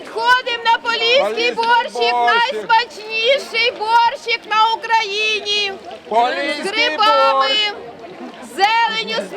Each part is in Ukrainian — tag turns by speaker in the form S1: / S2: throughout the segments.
S1: Підходимо на поліський борщик, найсмачніший борщик на Україні. З грибами, зеленю,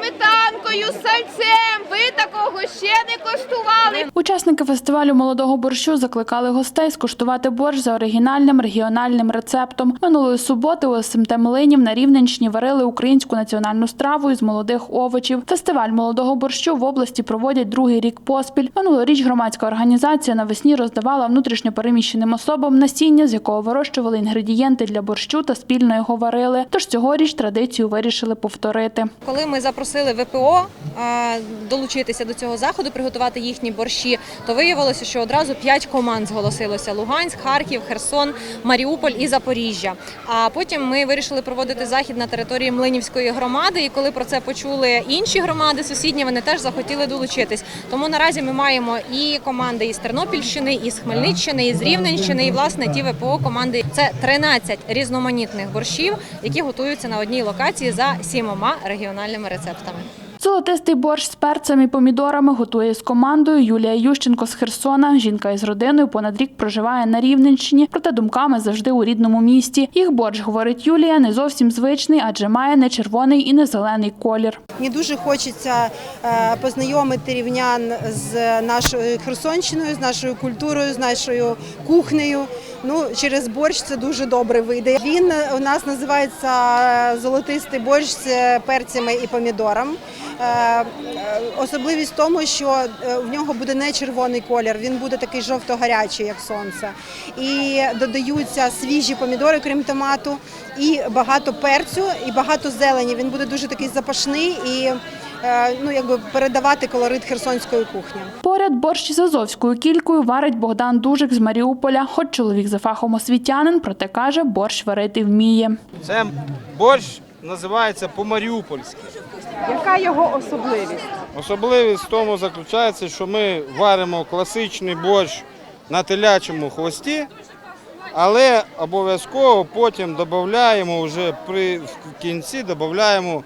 S1: сметанкою, сальцем. Ви такого ще не коштували.
S2: Учасники фестивалю молодого борщу закликали гостей скуштувати борщ за оригінальним регіональним рецептом. Минулої суботи у СМТ Млинів на Рівненщині варили українську національну страву із молодих овочів. Фестиваль молодого борщу в області проводять другий рік поспіль. Минулоріч громадська організація навесні роздавала внутрішньо переміщеним особам насіння, з якого вирощували інгредієнти для борщу та спільно його варили. Тож цьогоріч традицію вирішили повторити.
S3: Коли ми запросили ВПО е, долучитися до цього заходу, приготувати їхні борщі, то виявилося, що одразу п'ять команд зголосилося: Луганськ, Харків, Херсон, Маріуполь і Запоріжжя. А потім ми вирішили проводити захід на території Млинівської громади. І коли про це почули інші громади сусідні, вони теж захотіли долучитись. Тому наразі ми маємо і команди із Тернопільщини, із Хмельниччини, із Рівненщини, і власне ті ВПО команди. Це 13 різноманітних борщів, які готуються на одній локації за сімома регіональними рецептами.
S2: Золотистий борщ з перцем і помідорами готує з командою Юлія Ющенко з Херсона. Жінка із родиною понад рік проживає на Рівненщині, проте думками завжди у рідному місті. Їх борщ, говорить Юлія, не зовсім звичний, адже має не червоний і не зелений колір.
S4: Мені дуже хочеться е, познайомити рівнян з нашою Херсонщиною, з нашою культурою, з нашою кухнею. Ну, через борщ це дуже добре вийде. Він е, у нас називається е, золотистий борщ з перцями і помідором. Е, е, Особливість в тому, що е, в нього буде не червоний колір, він буде такий жовто-гарячий, як сонце. І додаються свіжі помідори, крім томату, і багато перцю, і багато зелені. Він буде дуже такий запашний і ну, якби передавати колорит херсонської кухні.
S2: Поряд борщ з азовською кількою варить Богдан Дужик з Маріуполя. Хоч чоловік за фахом освітянин, проте каже, борщ варити вміє.
S5: Це борщ називається по-маріупольськи.
S6: Яка його особливість?
S5: Особливість в тому заключається, що ми варимо класичний борщ на телячому хвості, але обов'язково потім додаємо вже при в кінці додаємо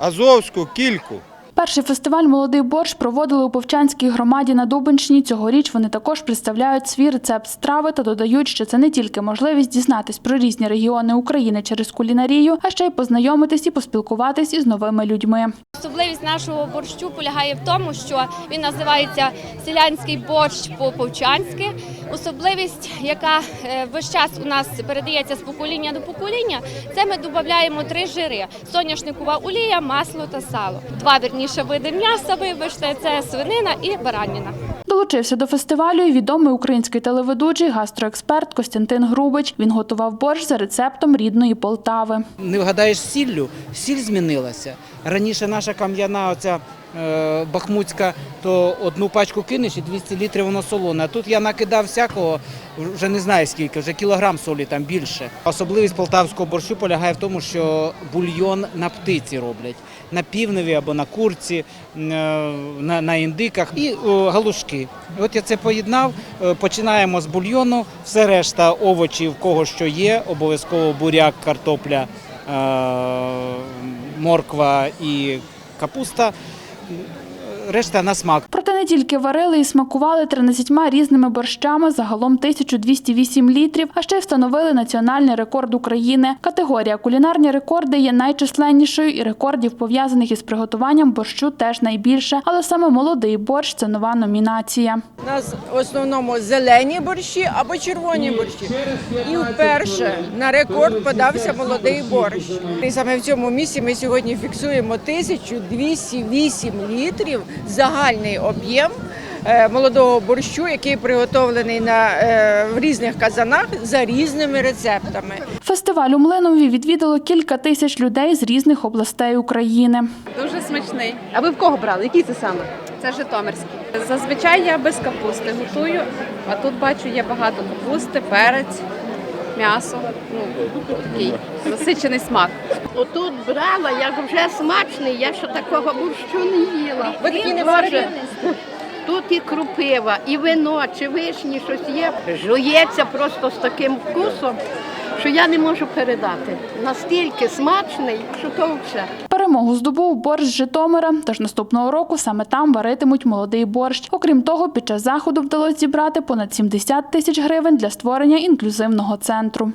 S5: азовську кільку.
S2: Перший фестиваль Молодий борщ проводили у Повчанській громаді на Дубенщині. Цьогоріч вони також представляють свій рецепт страви та додають, що це не тільки можливість дізнатись про різні регіони України через кулінарію, а ще й познайомитись і поспілкуватись із новими людьми.
S7: Особливість нашого борщу полягає в тому, що він називається селянський борщ по-повчанськи. Особливість, яка е, весь час у нас передається з покоління до покоління, це ми додаємо три жири: соняшникова олія, масло та сало. Два вірніше види м'яса, вибачте, це свинина і бараніна.
S2: Долучився до фестивалю і відомий український телеведучий гастроексперт Костянтин Грубич. Він готував борщ за рецептом рідної Полтави.
S8: не вгадаєш сіллю, сіль змінилася. Раніше наша кам'яна, оця бахмутська, то одну пачку кинеш і 200 літрів воно солоне. А тут я накидав всякого, вже не знаю скільки, вже кілограм солі там більше. Особливість полтавського борщу полягає в тому, що бульйон на птиці роблять. На півневі або на курці, е, на, на індиках і галушки. От я це поєднав. Е, Починаємо з бульйону, все решта овочів, кого що є, обов'язково буряк, картопля, е, морква і капуста. Thank you. Решта на смак.
S2: Проте не тільки варили і смакували 13 різними борщами, загалом 1208 літрів, а ще й встановили національний рекорд України. Категорія кулінарні рекорди є найчисленнішою, і рекордів, пов'язаних із приготуванням борщу, теж найбільше. Але саме молодий борщ це нова номінація.
S6: У нас в основному зелені борщі або червоні борщі. І вперше на рекорд подався молодий борщ. І саме в цьому місці ми сьогодні фіксуємо 1208 літрів загальний об'єм е, молодого борщу, який приготовлений на, е, в різних казанах за різними рецептами.
S2: Фестиваль у Млинові відвідало кілька тисяч людей з різних областей України.
S9: Дуже смачний.
S6: А ви в кого брали? Який це саме?
S9: Це Житомирський. Зазвичай я без капусти готую, а тут бачу є багато капусти, перець, м'ясо. Ну, такий насичений смак.
S10: Отут брала, як вже смачний, я ще такого борщу не їла.
S6: Ви такі не варили?
S10: Тут і крупива, і вино, чи вишні, щось є. Жується просто з таким вкусом, що я не можу передати. Настільки смачний, що то все.
S2: Перемогу Перемогу здобув борщ з Житомира, тож наступного року саме там варитимуть молодий борщ. Окрім того, під час заходу вдалося зібрати понад 70 тисяч гривень для створення інклюзивного центру.